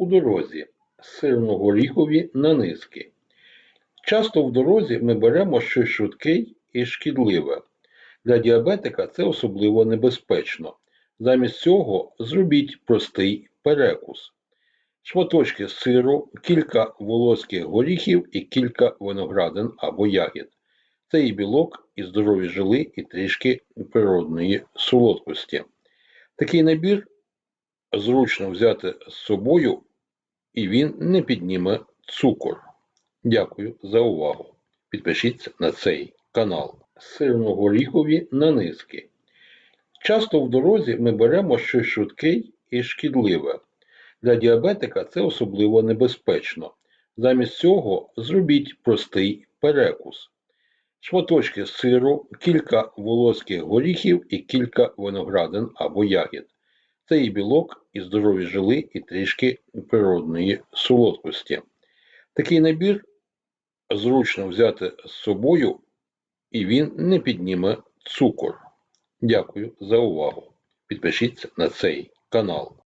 у дорозі, сирно-горіхові нанизки. Часто в дорозі ми беремо щось швидке і шкідливе. Для діабетика це особливо небезпечно. Замість цього зробіть простий перекус. Шматочки сиру, кілька волоських горіхів і кілька виноградин або ягід. Це і білок, і здорові жили, і трішки природної солодкості. Такий набір зручно взяти з собою, і він не підніме цукор. Дякую за увагу. Підпишіться на цей канал. Сирно-горіхові нанизки. Часто в дорозі ми беремо щось швидке і шкідливе. Для діабетика це особливо небезпечно. Замість цього зробіть простий перекус. Шматочки сиру, кілька волоських горіхів і кілька виноградин або ягід. Це і білок, і здорові жили, і трішки природної солодкості. Такий набір зручно взяти з собою, і він не підніме цукор. Дякую за увагу. Підпишіться на цей канал.